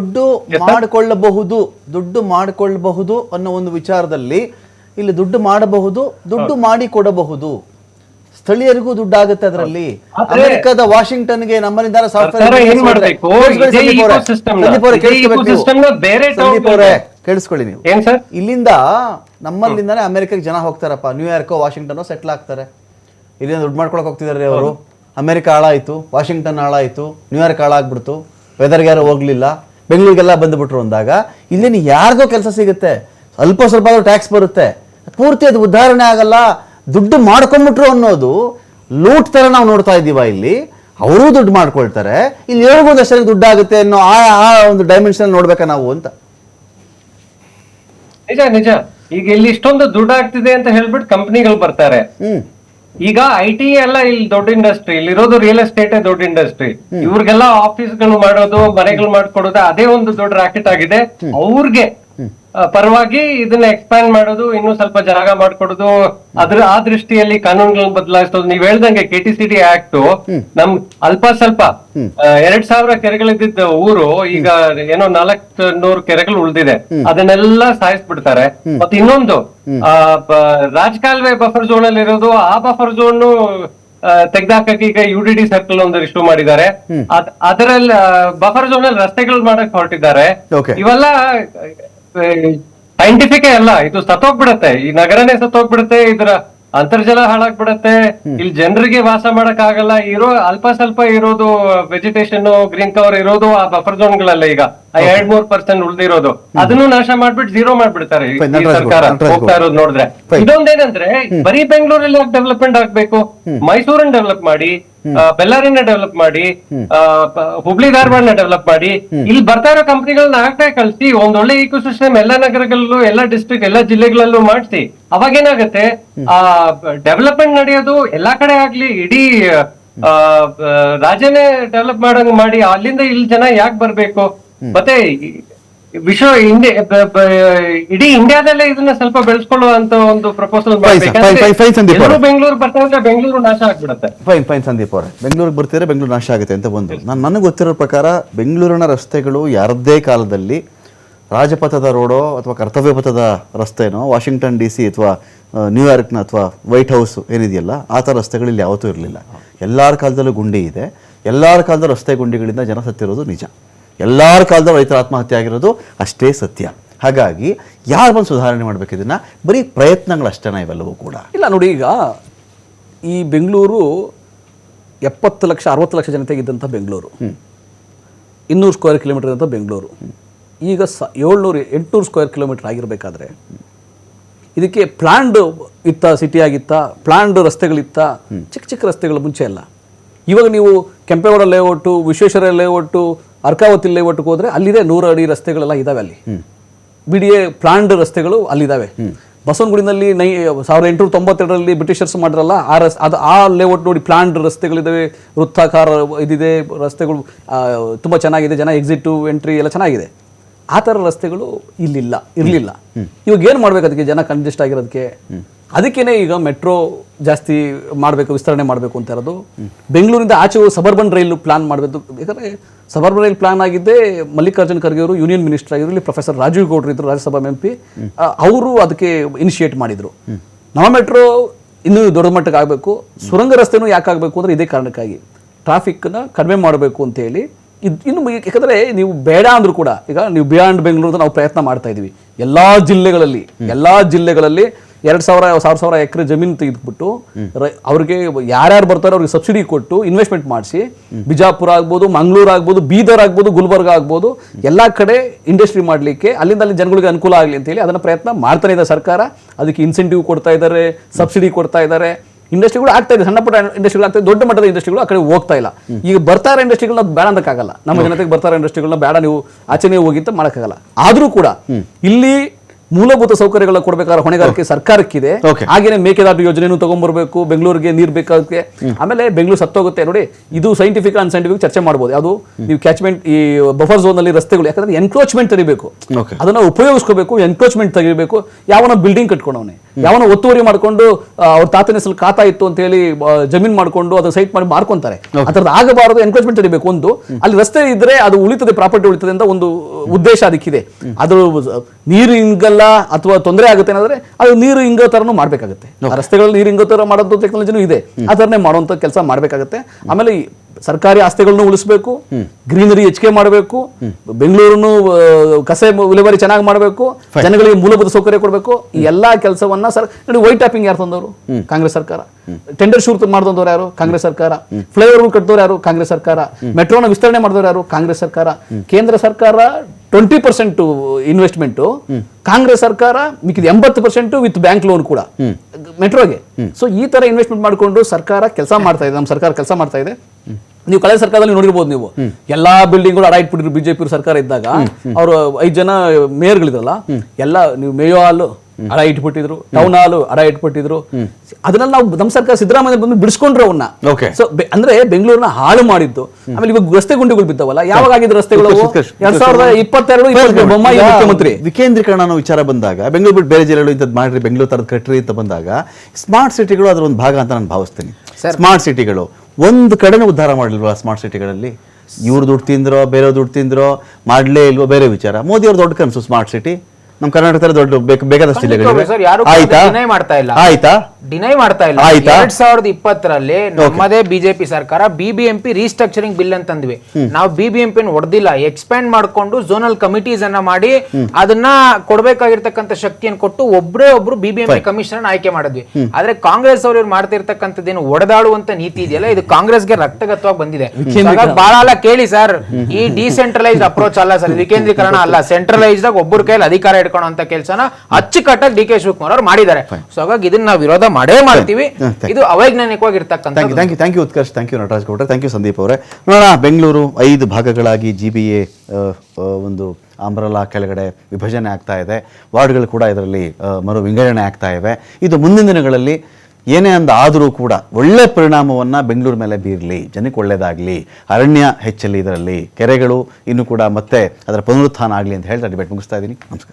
ದುಡ್ಡು ಮಾಡಿಕೊಳ್ಳಬಹುದು ದುಡ್ಡು ಮಾಡಿಕೊಳ್ಳಬಹುದು ಅನ್ನೋ ಒಂದು ವಿಚಾರದಲ್ಲಿ ಇಲ್ಲಿ ದುಡ್ಡು ಮಾಡಬಹುದು ದುಡ್ಡು ಮಾಡಿ ಕೊಡಬಹುದು. ಸ್ಥಳೀಯರಿಗೂ ದುಡ್ಡು ಆಗುತ್ತೆ ಅದರಲ್ಲಿ ಅಮೆರಿಕದ ವಾಷಿಂಗ್ಟನ್ಗೆ ನಮ್ಮಲ್ಲಿಂದ ಸರ್ಕಾರ ಏನ್ ಮಾಡ್ಬೇಕು? ಇದೇ ecosystem ನ- ಇದೇ ecosystem ನ ಬೇರೆ town ಗಳಿಗೆ- ಕೇಳಿಸ್ಕೊಳ್ಳಿ ನೀವು. ಇಲ್ಲಿಂದ ನಮ್ಮಲ್ಲಿಂದಾನೆ ಅಮೆರಿಕಕ್ಕೆ ಜನ ಹೋಗ್ತಾರಪ್ಪ. ನ್ಯೂಯಾರ್ಕ್ ವಾಷಿಂಗ್ಟನ್ ಸೆಟ್ಲ್ ಆಗ್ತಾರೆ. ಇಲ್ಲಿಂದ ದುಡ್ಡು ಮಾಡ್ಕೊಳಕ್ ಹೋಗ್ತಿದಾರೆ ಅವರು. ಅಮೆರಿಕ ಹಾಳಾಯ್ತು ವಾಷಿಂಗ್ಟನ್ ಹಾಳಾಯ್ತು ನ್ಯೂಯಾರ್ಕ್ ಹಾಳಾಗ್ಬಿಡ್ತು. ವೆದರ್ಗೆ ಯಾರು ಹೋಗ್ಲಿಲ್ಲ. ಬೆಂಗಳೂರಿಗೆಲ್ಲ ಬಂದುಬಿಟ್ರು ಅಂದಾಗ ಇಲ್ಲಿ ಯಾರಿಗೋ ಕೆಲಸ ಸಿಗುತ್ತೆ. ಅಲ್ಪ ಸ್ವಲ್ಪ ಟ್ಯಾಕ್ಸ್ ಬರುತ್ತೆ. ಪೂರ್ತಿ ಅದು ಉದಾಹರಣೆ ಆಗಲ್ಲ. ದುಡ್ಡು ಮಾಡ್ಕೊಂಬಿಟ್ರು ಅನ್ನೋದು ಲೂಟ್ ಥರ ನಾವು ನೋಡ್ತಾ ಇದ್ದೀವ ಇಲ್ಲಿ. ಅವರೂ ದುಡ್ಡು ಮಾಡ್ಕೊಳ್ತಾರೆ. ಇಲ್ಲಿ ಹೇಳ್ಬೋದು ಅಷ್ಟೇ ದುಡ್ಡು ಆಗುತ್ತೆ ಅನ್ನೋ ಆ ಆ ಒಂದು ಡೈಮೆನ್ಷನ್ ನೋಡ್ಬೇಕಾ ನಾವು ಅಂತ. ನಿಜ ನಿಜ. ಈಗ ಇಲ್ಲಿ ಇಷ್ಟೊಂದು ದುಡ್ಡು ಆಗ್ತಿದೆ ಅಂತ ಹೇಳ್ಬಿಟ್ಟು ಕಂಪ್ನಿಗಳು ಬರ್ತಾರೆ. ಈಗ ಐ ಟಿ ಎಲ್ಲ ಇಲ್ಲಿ ದೊಡ್ಡ ಇಂಡಸ್ಟ್ರಿ ಇಲ್ಲಿ ಇರೋದು ರಿಯಲ್ ಎಸ್ಟೇಟ್ ದೊಡ್ಡ ಇಂಡಸ್ಟ್ರಿ ಇವ್ರಿಗೆಲ್ಲ ಆಫೀಸ್ಗಳು ಮಾಡೋದು ಮನೆಗಳು ಮಾಡ್ಕೊಡೋದು ಅದೇ ಒಂದು ದೊಡ್ಡ ರಾಕೆಟ್ ಆಗಿದೆ. ಅವ್ರಿಗೆ ಪರವಾಗಿ ಇದನ್ನ ಎಕ್ಸ್ಪ್ಯಾಂಡ್ ಮಾಡೋದು ಇನ್ನೂ ಸ್ವಲ್ಪ ಜಾಗ ಮಾಡ್ಕೊಡೋದು ಅದ್ರ ಆ ದೃಷ್ಟಿಯಲ್ಲಿ ಕಾನೂನುಗಳನ್ನ ಬದಲಾಯಿಸೋದು. ನೀವ್ ಹೇಳ್ದಂಗೆ K T C D act ನಮ್ ಅಲ್ಪ ಸ್ವಲ್ಪ ಎರಡ್ ಸಾವಿರ ಕೆರೆಗಳಿದ್ದ ಊರು ಈಗ ಏನೋ ನಾಲ್ಕ್ ನೂರು ಕೆರೆಗಳು ಉಳ್ದಿದೆ. ಅದನ್ನೆಲ್ಲ ಸಾಯಿಸ್ಬಿಡ್ತಾರೆ. ಮತ್ತೆ ಇನ್ನೊಂದು ಆ, ರಾಜಕಾಲುವೆ ಬಫರ್ ಝೋನ್ ಅಲ್ಲಿ ಇರೋದು ಆ ಬಫರ್ ಝೋನ್ ತೆಗ್ದಾಕಕ್ಕೆ ಈಗ ಯು ಡಿ ಡಿ ಸರ್ಕಲ್ ಒಂದು ಇಶ್ಯೂ ಮಾಡಿದ್ದಾರೆ. ಅದರಲ್ಲಿ ಬಫರ್ ಝೋನ್ ಅಲ್ಲಿ ರಸ್ತೆಗಳು ಮಾಡಕ್ ಹೊರಟಿದ್ದಾರೆ. ಇವೆಲ್ಲ ಸೈಂಟಿಫಿಕ್ ಅಲ್ಲ ಇದು ಸತ್ತೋಗ್ಬಿಡತ್ತೆ. ಈ ನಗರನೇ ಸತ್ತೋಗ್ಬಿಡತ್ತೆ ಇದರ ಅಂತರ್ಜಲ ಹಾಳಾಗ್ಬಿಡತ್ತೆ. ಇಲ್ಲಿ ಜನರಿಗೆ ವಾಸ ಮಾಡಕ್ ಆಗಲ್ಲ ಇರೋ ಅಲ್ಪ ಸ್ವಲ್ಪ ಇರೋದು ವೆಜಿಟೇಷನ್ ಗ್ರೀನ್ ಕವರ್ ಇರೋದು ಆ ಬಫರ್ ಝೋನ್ಗಳಲ್ಲ ಈಗ. ಆ ಎರಡ್ ಮೂರ್ ಪರ್ಸೆಂಟ್ ಉಳ್ದಿರೋದು. ಅದನ್ನು ನಾಶ ಮಾಡ್ಬಿಟ್ಟು ಜೀರೋ ಮಾಡ್ಬಿಡ್ತಾರೆ ಈ- ಸರ್ಕಾರ. ಹೋಗ್ತಾ ಇರೋದು ನೋಡಿದ್ರೆ. ಇದೊಂದೇನಂದ್ರೆ ಬರೀ ಬೆಂಗಳೂರಲ್ಲಿ ಡೆವಲಪ್ಮೆಂಟ್ ಆಗ್ಬೇಕು? ಮೈಸೂರನ್ನ ಡೆವಲಪ್ ಮಾಡಿ ಬೆಳ್ಳಾರಿನ ಡೆವಲಪ್ ಮಾಡಿ ಆ, ಹುಬ್ಳಿ ಧಾರವಾಡನ ಡೆವಲಪ್ ಮಾಡಿ ಇಲ್ಲಿ ಬರ್ತಾ ಇರೋ ಕಂಪನಿಗಳನ್ನ ಆಗ್ತಾ ಕಳಿಸಿ ಒಂದೊಳ್ಳೆ ಒಳ್ಳೆ ಇಕೋಸಿಸ್ಟಮ್ ಎಲ್ಲ ನಗರಗಳಲ್ಲೂ ಎಲ್ಲಾ ಡಿಸ್ಟ್ರಿಕ್ಟ್ ಎಲ್ಲಾ ಜಿಲ್ಲೆಗಳಲ್ಲೂ ಮಾಡಿಸಿ. ಅವಾಗ ಏನಾಗುತ್ತೆ ಆ ಡೆವಲಪ್ಮೆಂಟ್ ನಡೆಯೋದು ಎಲ್ಲಾ ಕಡೆ ಆಗ್ಲಿ ಇಡೀ ರಾಜ್ಯನೇ ಡೆವಲಪ್ ಮಾಡಂಗ್ ಮಾಡಿ ಅಲ್ಲಿಂದ ಇಲ್ಲಿ ಜನ ಯಾಕೆ ಬರ್ಬೇಕು? ಮತ್ತೆ ವಿಶ್ವ ಇಂಡಿಯಾ ಇಡೀ ಇಂಡಿಯಾದಲ್ಲೇ ಇದನ್ನ ಸ್ವಲ್ಪ ಬೆಳೆಸ್ಕೊಳ್ಳುವಂತ ಒಂದು ಪ್ರಪೋಸಲ್ ಬೆಂಗಳೂರು ಬರ್ತಾ ಬೆಂಗಳೂರು ನಾಶ ಆಗ್ಬಿಡುತ್ತೆ. ಫೈನ್ ಫೈನ್ ಸಂದೀಪ್ ಅವರೇ. ಬೆಂಗಳೂರಿಗೆ ಬರ್ತಿದ್ರೆ ಬೆಂಗಳೂರು ನಾಶ ಆಗುತ್ತೆ ಅಂತ ಒಂದು ನಾನು ನನಗೆ ಗೊತ್ತಿರೋ ಪ್ರಕಾರ ಬೆಂಗಳೂರಿನ ರಸ್ತೆಗಳು ಯಾರದ್ದೇ ಕಾಲದಲ್ಲಿ ರಾಜಪಥದ ರೋಡೋ ಅಥವಾ ಕರ್ತವ್ಯ ಪಥದ ರಸ್ತೆನೋ ವಾಷಿಂಗ್ಟನ್ ಡಿ ಸಿ ಅಥವಾ ನ್ಯೂಯಾರ್ಕ್ನ ಅಥವಾ ವೈಟ್ ಹೌಸ್ ಏನಿದೆಯಲ್ಲ ಆ ಥರ ರಸ್ತೆಗಳಲ್ಲಿ ಯಾವತ್ತೂ ಇರಲಿಲ್ಲ. ಎಲ್ಲರ ಕಾಲದಲ್ಲೂ ಗುಂಡಿ ಇದೆ. ಎಲ್ಲರ ಕಾಲದ ರಸ್ತೆ ಗುಂಡಿಗಳಿಂದ ಜನ ಸತ್ತಿರೋದು ನಿಜ. ಎಲ್ಲರ ಕಾಲದಲ್ಲೂ ರೈತರ ಆತ್ಮಹತ್ಯೆ ಆಗಿರೋದು ಅಷ್ಟೇ ಸತ್ಯ. ಹಾಗಾಗಿ ಯಾರು ಬಂದು ಸುಧಾರಣೆ ಮಾಡಬೇಕು ಇದನ್ನ ಬರೀ ಪ್ರಯತ್ನಗಳಷ್ಟೇನ ಇವೆಲ್ಲವೂ ಕೂಡ. ಇಲ್ಲ ನೋಡಿ ಈಗ ಈ ಬೆಂಗಳೂರು ಎಪ್ಪತ್ತು ಲಕ್ಷ ಅರವತ್ತು ಲಕ್ಷ ಜನತೆಗೆ ಇದ್ದಂಥ ಬೆಂಗಳೂರು. ಇನ್ನೂರು ಸ್ಕ್ವೇರ್ ಕಿಲೋಮೀಟರ್ ಇದ್ದಂಥ ಬೆಂಗಳೂರು. ಈಗ ಸ ಏಳ್ನೂರು ಎಂಟುನೂರು ಸ್ಕ್ವೇರ್ ಕಿಲೋಮೀಟರ್ ಆಗಿರಬೇಕಾದ್ರೆ ಇದಕ್ಕೆ ಪ್ಲ್ಯಾಂಡ್ ಇತ್ತ ಸಿಟಿ ಆಗಿತ್ತ ಪ್ಲ್ಯಾಂಡ್ ರಸ್ತೆಗಳಿತ್ತ ಚಿಕ್ಕ ಚಿಕ್ಕ ರಸ್ತೆಗಳು ಮುಂಚೆ ಅಲ್ಲ. ಇವಾಗ ನೀವು ಕೆಂಪೇಗೌಡ ಲೇಔಟು ವಿಶ್ವೇಶ್ವರ ಲೇಔಟು ಅರ್ಕಾವತಿ ಲೇಔಟ್ಗೆ ಹೋದ್ರೆ ಅಲ್ಲಿದೆ ನೂರು ಅಡಿ ರಸ್ತೆಗಳೆಲ್ಲ ಇದಾವೆ ಅಲ್ಲಿ. ಬಿ ಡಿ ಎ ಪ್ಲಾಂಡ್ ರಸ್ತೆಗಳು ಅಲ್ಲಿದ್ದಾವೆ ಬಸವನಗುಡಿನಲ್ಲಿ ನೈ ಸಾವಿರದ ಎಂಟುನೂರ ತೊಂಬತ್ತೆರಡರಲ್ಲಿ ಬ್ರಿಟಿಷರ್ಸ್ ಮಾಡಿರಲ್ಲ ಆ ರಸ್ ಅದು ಆ ಲೇಔಟ್ ನೋಡಿ ಪ್ಲಾಂಡ್ ರಸ್ತೆಗಳಿದ್ದಾವೆ ವೃತ್ತಾಕಾರ ಇದಿದೆ ರಸ್ತೆಗಳು ತುಂಬ ಚೆನ್ನಾಗಿದೆ ಜನ ಎಕ್ಸಿಟು ಎಂಟ್ರಿ ಎಲ್ಲ ಚೆನ್ನಾಗಿದೆ. ಆ ಥರ ರಸ್ತೆಗಳು ಇಲ್ಲಿಲ್ಲ ಇರಲಿಲ್ಲ. ಇವಾಗ ಏನು ಮಾಡಬೇಕು ಅದಕ್ಕೆ ಜನ ಕಂಜೆಸ್ಟ್ ಆಗಿರೋದಕ್ಕೆ? ಅದಕ್ಕೇನೆ ಈಗ ಮೆಟ್ರೋ ಜಾಸ್ತಿ ಮಾಡಬೇಕು ವಿಸ್ತರಣೆ ಮಾಡಬೇಕು ಅಂತ ಇರೋದು. ಬೆಂಗಳೂರಿಂದ ಆಚೆ ಸಬರ್ಬನ್ ರೈಲು ಪ್ಲಾನ್ ಮಾಡಬೇಕು. ಯಾಕಂದರೆ ಸಬರ್ಬನ್ ರೈಲ್ ಪ್ಲಾನ್ ಆಗಿದ್ದೇ ಮಲ್ಲಿಕಾರ್ಜುನ್ ಖರ್ಗೆ ಅವರು ಯೂನಿಯನ್ ಮಿನಿಸ್ಟರ್ ಆಗಿದ್ರು ಇಲ್ಲಿ ಪ್ರೊಫೆಸರ್ ರಾಜೀವ್ ಗೌಡ್ರು ಇದ್ರು ರಾಜ್ಯಸಭಾ ಎಂ ಪಿ ಅವರು ಅದಕ್ಕೆ ಇನಿಷಿಯೇಟ್ ಮಾಡಿದ್ರು. ನಮ್ಮ ಮೆಟ್ರೋ ಇನ್ನೂ ದೊಡ್ಡ ಮಟ್ಟಕ್ಕೆ ಆಗಬೇಕು. ಸುರಂಗ ರಸ್ತೆನೂ ಯಾಕೆ ಆಗಬೇಕು ಅಂದರೆ ಇದೇ ಕಾರಣಕ್ಕಾಗಿ. ಟ್ರಾಫಿಕ್ನ ಕಡಿಮೆ ಮಾಡಬೇಕು ಅಂತ ಹೇಳಿ ಇದು ಇನ್ನು ಯಾಕಂದರೆ ನೀವು ಬೇಡ ಅಂದರೂ ಕೂಡ ಈಗ ನೀವು ಬಿಯಾಂಡ್ ಬೆಂಗಳೂರು ಅಂತ ನಾವು ಪ್ರಯತ್ನ ಮಾಡ್ತಾ ಇದ್ದೀವಿ. ಎಲ್ಲಾ ಜಿಲ್ಲೆಗಳಲ್ಲಿ ಎಲ್ಲಾ ಜಿಲ್ಲೆಗಳಲ್ಲಿ ಎರಡ್ ಸಾವಿರ ಸಾವಿರ ಸಾವಿರ ಎಕರೆ ಜಮೀನು ತೆಗೆದುಬಿಟ್ಟು ಅವ್ರಿಗೆ ಯಾರ್ಯಾರು ಬರ್ತಾರೋ ಅವ್ರಿಗೆ ಸಬ್ಸಿಡಿ ಕೊಟ್ಟು ಇನ್ವೆಸ್ಟ್ಮೆಂಟ್ ಮಾಡಿಸಿ ಬಿಜಾಪುರ ಆಗ್ಬೋದು ಮಂಗಳೂರು ಆಗ್ಬೋದು ಬೀದರ್ ಆಗ್ಬೋದು ಗುಲ್ಬರ್ಗ ಆಗ್ಬೋದು ಎಲ್ಲಾ ಕಡೆ ಇಂಡಸ್ಟ್ರಿ ಮಾಡಲಿಕ್ಕೆ ಅಲ್ಲಿಂದ ಅಲ್ಲಿ ಜನಗಳಿಗೆ ಅನುಕೂಲ ಆಗಲಿ ಅಂತ ಹೇಳಿ ಅದನ್ನ ಪ್ರಯತ್ನ ಮಾಡ್ತಾನೆ ಇದೆ ಸರ್ಕಾರ. ಅದಕ್ಕೆ ಇನ್ಸೆಂಟಿವ್ ಕೊಡ್ತಾ ಇದ್ದಾರೆ ಸಬ್ಸಿಡಿ ಕೊಡ್ತಾ ಇದ್ದಾರೆ. ಇಂಡಸ್ಟ್ರಿಗಳು ಆಗ್ತಾ ಇದೆ. ಸಣ್ಣ ಪುಟ್ಟ ಇಂಡಸ್ಟ್ರಿಗಳು ಆಗ್ತಾ ಇದೆ. ದೊಡ್ಡ ಮಟ್ಟದ ಇಂಡಸ್ಟ್ರಿಗಳು ಆ ಕಡೆ ಹೋಗ್ತಾ ಇಲ್ಲ. ಈಗ ಬರ್ತಾ ಇರೋ ಇಂಡಸ್ಟ್ರಿಗಳನ್ನ ಬೇಡ ಅಂತಕ್ಕಾಗಲ್ಲ ನಮ್ಮ ಜನತೆಗೆ ಬರ್ತಾ ಇರೋ ಇಂಡಸ್ಟ್ರಿಗಳನ್ನ ಬೇಡ ನೀವು ಆಚೆನೇ ಹೋಗಿ ಅಂತ ಮಾಡೋಕ್ಕಾಗಲ್ಲ. ಆದರೂ ಕೂಡ ಇಲ್ಲಿ ಮೂಲಭೂತ ಸೌಕರ್ಯಗಳ ಕೊಡಬೇಕಾದ್ರೆ ಹೊಣೆಗಾರಿಕೆ ಸರ್ಕಾರಕ್ಕಿದೆ. ಹಾಗೇನೆ ಮೇಕೆದಾಟು ಯೋಜನೆಯನ್ನು ತಗೊಂಡ್ಬರ್ಬೇಕು ಬೆಂಗಳೂರಿಗೆ ನೀರು ಬೇಕಾಗುತ್ತೆ ಆಮೇಲೆ ಬೆಂಗಳೂರು ಸತ್ತೋಗುತ್ತೆ. ನೋಡಿ ಇದು ಸೈಂಟಿಫಿಕ್ ಅನ್ಸೈಂಟಿಫಿಕ್ ಚರ್ಚೆ ಮಾಡ್ಬೋದು. ಅದು ನೀವು ಕ್ಯಾಚ್ಮೆಂಟ್ ಈ ಬಫರ್ ಝೋನ್ ಅಲ್ಲಿ ರಸ್ತೆಗಳು ಯಾಕಂದ್ರೆ ಎನ್ಕ್ರೋಚ್ಮೆಂಟ್ ತೆಗಿಬೇಕು. ಅದನ್ನ ಉಪಯೋಗಿಸ್ಕೋಬೇಕು ಎನ್ಕ್ರೋಚ್ಮೆಂಟ್ ತೆಗಿಬೇಕು. ಯಾವನ ಬಿಲ್ಡಿಂಗ್ ಕಟ್ಕೊಂಡವನೆ. ಯಾವನ ಒತ್ತುವರಿ ಮಾಡ್ಕೊಂಡು ಅವ್ರ ತಾತನ ಹೆಸರು ಖಾತಾ ಇತ್ತು ಅಂತ ಹೇಳಿ ಜಮೀನ್ ಮಾಡ್ಕೊಂಡು ಅದು ಸೈಟ್ ಮಾಡಿ ಮಾರ್ಕೊಂತಾರೆ. ಅದರದ್ದು ಆಗಬಾರದು ಎನ್ಕರೇಜ್ಮೆಂಟ್ ತಡಿಬೇಕು ಒಂದು. ಅಲ್ಲಿ ರಸ್ತೆ ಇದ್ರೆ ಅದು ಉಳಿತದೆ ಪ್ರಾಪರ್ಟಿ ಉಳಿತದೆ ಅಂತ ಒಂದು ಉದ್ದೇಶ ಅದಕ್ಕಿದೆ. ಅದು ನೀರು ಹಿಂಗಲ್ಲ ಅಥವಾ ತೊಂದರೆ ಆಗುತ್ತೆ ಅಂದ್ರೆ ಅದು ನೀರು ಹಿಂಗೋ ತರನು ಮಾಡಬೇಕಾಗುತ್ತೆ. ರಸ್ತೆಗಳಲ್ಲಿ ನೀರು ಹಿಂಗೋ ತರ ಮಾಡೋದು ಟೆಕ್ನಾಲಜಿನೂ ಇದೆ. ಆ ಮಾಡುವಂತ ಮಾಡುವಂಥ ಕೆಲಸ ಮಾಡಬೇಕಾಗುತ್ತೆ. ಆಮೇಲೆ ಸರ್ಕಾರಿ ಆಸ್ತಿಗಳನ್ನು ಉಳಿಸಬೇಕು ಗ್ರೀನರಿ ಹೆಚ್ಚಿಗೆ ಮಾಡಬೇಕು ಬೆಂಗಳೂರನ್ನು ಕಸ ವಿಲೇವಾರಿ ಚೆನ್ನಾಗಿ ಮಾಡಬೇಕು ಜನಗಳಿಗೆ ಮೂಲಭೂತ ಸೌಕರ್ಯ ಕೊಡಬೇಕು ಈ ಎಲ್ಲಾ ಕೆಲಸವನ್ನ ಸರ್ ನೋಡಿ ವೈಟ್ ಟ್ಯಾಪಿಂಗ್ ಯಾರು ತಂದವರು? ಕಾಂಗ್ರೆಸ್ ಸರ್ಕಾರ. ಟೆಂಡರ್ ಶೂರ್ ಮಾಡಿದವರು ಯಾರು? ಕಾಂಗ್ರೆಸ್ ಸರ್ಕಾರ. ಫ್ಲೈಓವರ್ ಕಟ್ಟಿದವರು ಯಾರು? ಕಾಂಗ್ರೆಸ್ ಸರ್ಕಾರ. ಮೆಟ್ರೋನ ವಿಸ್ತರಣೆ ಮಾಡಿದವರು ಯಾರು? ಕಾಂಗ್ರೆಸ್ ಸರ್ಕಾರ. ಕೇಂದ್ರ ಸರ್ಕಾರ ಟ್ವೆಂಟಿ ಪರ್ಸೆಂಟ್ ಇನ್ವೆಸ್ಟ್ಮೆಂಟ್ ಕಾಂಗ್ರೆಸ್ ಸರ್ಕಾರ ಮಿಕ್ಕಿದ ಎಂಬತ್ತು ಪರ್ಸೆಂಟ್ ವಿತ್ ಬ್ಯಾಂಕ್ ಲೋನ್ ಕೂಡ. ಮೆಟ್ರೋಗೆ. ಸೊ ಈ ತರ ಇನ್ವೆಸ್ಟ್ಮೆಂಟ್ ಮಾಡಿಕೊಂಡು ಸರ್ಕಾರ ಕೆಲಸ ಮಾಡ್ತಾ ಇದೆ ನಮ್ಮ ಸರ್ಕಾರ ಕೆಲಸ ಮಾಡ್ತಾ ಇದೆ. ನೀವು ಕಳೆದ ಸರ್ಕಾರದಲ್ಲಿ ನೋಡಿರ್ಬೋದು ನೀವು. ಎಲ್ಲಾ ಬಿಲ್ಡಿಂಗ್ಗಳು ಅಡ ಇಟ್ಬಿಟ್ಟಿದ್ರು ಬಿಜೆಪಿ ಸರ್ಕಾರ ಇದ್ದಾಗ. ಅವರು ಐದು ಜನ ಮೇಯರ್ಗಳಿದ್ರಲ್ಲ. ಎಲ್ಲ ನೀವು ಮೇಯೋ ಹಾಲು ಅಡ ಇಟ್ಬಿಟ್ಟಿದ್ರು ಟೌನ್ ಹಾಲ್ ಅಡ ಇಟ್ಬಿಟ್ಟಿದ್ರು. ಅದನ್ನೆಲ್ಲ ನಾವು ನಮ್ಮ ಸರ್ಕಾರ ಸಿದ್ದರಾಮಯ್ಯ ಬಂದು ಬಿಡಿಸ್ಕೊಂಡ್ರು ಅವನ್ನ. ಸೊ ಅಂದ್ರೆ ಬೆಂಗಳೂರನ್ನ ಹಾಳು ಮಾಡಿದ್ದು. ಆಮೇಲೆ ಇವಾಗ ರಸ್ತೆ ಗುಂಡಿಗಳು ಬಿದ್ದವಲ್ಲ ಯಾವಾಗ ಆಗಿದ್ದು ರಸ್ತೆಗಳು? ಎರಡ್ ಸಾವಿರದ ಇಪ್ಪತ್ತೆರಡು ಇಪ್ಪತ್ತು ಬೊಮ್ಮಾಯಿ ಮುಖ್ಯಮಂತ್ರಿ. ವಿಕೇಂದ್ರೀಕರಣ ಅನ್ನೋ ವಿಚಾರ ಬಂದಾಗ ಬೆಂಗಳೂರು ಬಿಟ್ಟು ಬೇರೆ ಜಿಲ್ಲೆಗಳು ಇಂಥದ್ದು ಮಾಡ್ರಿ ಬೆಂಗಳೂರು ತರದ ಕಟ್ರಿ ಅಂತ ಬಂದಾಗ ಸ್ಮಾರ್ಟ್ ಸಿಟಿಗಳು ಅದರ ಒಂದು ಭಾಗ ಅಂತ ನಾನು ಭಾವಿಸ್ತೀನಿ. ಸ್ಮಾರ್ಟ್ ಸಿಟಿಗಳು ಒಂದು ಕಡೆನೂ ಉದ್ಧಾರ ಮಾಡಲಿಲ್ವಾ ಸ್ಮಾರ್ಟ್ ಸಿಟಿಗಳಲ್ಲಿ ಇವ್ರು ದುಡ್ಡು ತಿಂದ್ರೋ ಬೇರೆ ದುಡ್ಡು ತಿಂದ್ರೋ ಮಾಡ್ಲೇ ಇಲ್ವೋ ಬೇರೆ ವಿಚಾರ. ಮೋದಿ ಅವ್ರ ದೊಡ್ಡ ಕನಸು ಸ್ಮಾರ್ಟ್ ಸಿಟಿ ನಮ್ಮ ಕರ್ನಾಟಕದಲ್ಲಿ ದೊಡ್ಡ ಬೇಕು- ಬೇಕಾದಷ್ಟು ಜಿಲ್ಲೆಗಳಿವೆ. ಸರ್ ಯಾರು ಆಯ್ತಾ? ಡಿನೈ ಮಾಡ್ತಾ ಇಲ್ಲ. ಆಯ್ತಾ? ಡಿನೈ ಮಾಡ್ತಾ ಇಲ್ಲ. ಆಯ್ತಾ? ಎರಡ್ ಸಾವಿರದ ಇಪ್ಪತ್ತರಲ್ಲಿ ನಮ್ಮದೇ ಬಿಜೆಪಿ ಸರ್ಕಾರ ಬಿಬಿಎಂಪಿ ರೀಸ್ಟ್ರಕ್ಚರಿಂಗ್ ಬಿಲ್ ಅಂತ ಅಂದ್ವಿ ನಾವು ಬಿಬಿಎಂಪಿ ಹೊಡೆದಿಲ್ಲ ಎಕ್ಸ್ಪ್ಯಾಂಡ್ ಮಾಡ್ಕೊಂಡು ಝೋನಲ್ ಕಮಿಟೀಸ್ ಅನ್ನ ಮಾಡಿ ಅದನ್ನ ಕೊಡ್ಬೇಕಾಗಿರ್ತಕ್ಕಂಥ ಶಕ್ತಿಯನ್ನು ಕೊಟ್ಟು ಒಬ್ರೇ ಒಬ್ರು ಬಿಬಿಎಂಪಿ ಕಮಿಷನರ್ ಆಯ್ಕೆ ಮಾಡಿದ್ವಿ. ಆದ್ರೆ ಕಾಂಗ್ರೆಸ್ ಅವರು ಇವ್ರು ಮಾಡ್ತಿರ್ತಕ್ಕಂಥದ್ದೇನು ಒಡೆದಾಡುವಂತ ನೀತಿ ಇದೆಯಲ್ಲ? ಇದು ಕಾಂಗ್ರೆಸ್ಗೆ ರಕ್ತಗತವಾಗಿ ಬಂದಿದೆ. ಹಾಗಾಗಿ ಬಹಳ ಅಲ್ಲ ಕೇಳಿ ಸರ್. ಈ ಡಿಸೆಂಟ್ರಲೈಸ್ಡ್ ಅಪ್ರೋಚ್ ಅಲ್ಲ ಸರ್. ವಿಕೇಂದ್ರೀಕರಣ ಅಲ್ಲ. ಸೆಂಟ್ರಲೈಸ್ಡ್ ಆಗಿ ಒಬ್ಬರ ಕೈಯಲ್ಲಿ ಅಧಿಕಾರ ಇಟ್ಕೊಳ್ಳೋ ಅಂತ ಕೆಲಸನ ಅಚ್ಚುಕಟ್ಟಾಗಿ ಡಿ ಕೆ ಶಿವಕುಮಾರ್ ಅವ್ರು ಮಾಡಿದ್ದಾರೆ. ಸೊ ಹಾಗಾಗಿ ಇದನ್ನ ನಾವು ವಿರೋಧ ಮಾಡೇ ಮಾಡ್ತೀವಿ. ಇದು ಅವೈಜ್ಞಾನಿಕವಾಗಿರ್ತಕ್ಕಂಥ thank you thank you Utkarsh. Thank you Nataraj ಗೌಡ್ರೆ. ಥ್ಯಾಂಕ್ ಯು ಸಂದೀಪ್ ಅವರೇ. ನೋಡೋಣ ಬೆಂಗಳೂರು ಐದು ಭಾಗಗಳಾಗಿ ಜಿ ಬಿ ಎ ಒಂದು ಅಂಬ್ರಲಾ ಕೆಳಗಡೆ ವಿಭಜನೆ ಆಗ್ತಾ ಇದೆ. ವಾರ್ಡ್ಗಳು ಕೂಡ ಇದರಲ್ಲಿ ಮರು ವಿಂಗಡಣೆ ಆಗ್ತಾ ಇವೆ. ಇದು ಮುಂದಿನ ದಿನಗಳಲ್ಲಿ ಏನೇ ಅಂದ ಆದರೂ ಕೂಡ ಒಳ್ಳೆ ಪರಿಣಾಮವನ್ನು ಬೆಂಗಳೂರು ಮೇಲೆ ಬೀರಲಿ. ಜನಕ್ಕೆ ಒಳ್ಳೆಯದಾಗಲಿ ಅರಣ್ಯ ಹೆಚ್ಚಲಿ ಇದರಲ್ಲಿ ಕೆರೆಗಳು ಇನ್ನೂ ಕೂಡ ಮತ್ತೆ ಅದರ ಪುನರುತ್ಥಾನ ಆಗಲಿ ಅಂತ ಹೇಳ್ತಾ ಡಿಬೇಟ್ ಮುಗಿಸ್ತಾ ಇದ್ದೀನಿ. ನಮಸ್ಕಾರ.